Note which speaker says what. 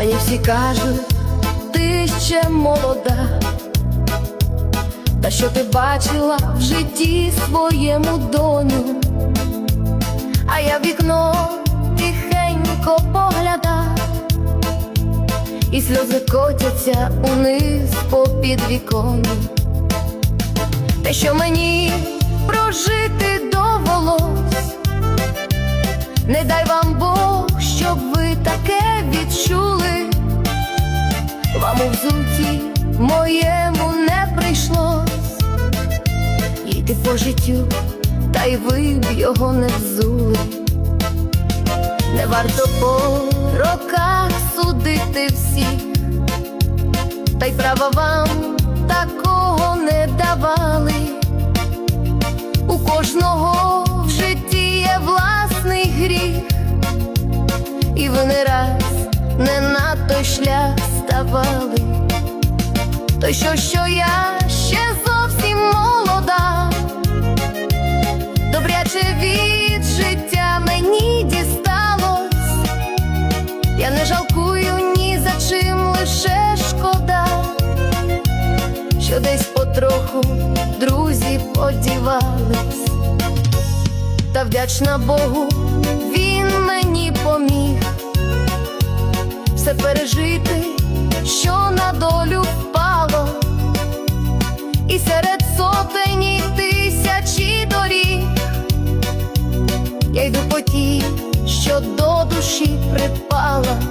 Speaker 1: Мені всі кажуть, ти ще молода, та що ти бачила в житті своєму доню, а я вікно тихенько погляда, і сльози котяться униз по підвіконню. Те, що мені прожити довелось, не дай вам Бог, щоб ви таке відчули, вам взуті моєму не прийшлось, йти по життю, та й ви б його не взули. Не варто по роках судити всіх, та й права вам такого не давали. У кожного в житті є власний гріх, і ви не раз не на той шлях ставали. То що, що я ще зовсім молода, добряче від життя мені дісталось, я не жалкую ні за чим лише шкода, що десь потроху друзі подівались, та вдячна Богу, він мені поміг все пережити, що на долю впало, і серед сотені тисячі доріг я йду по тій, що до душі припала,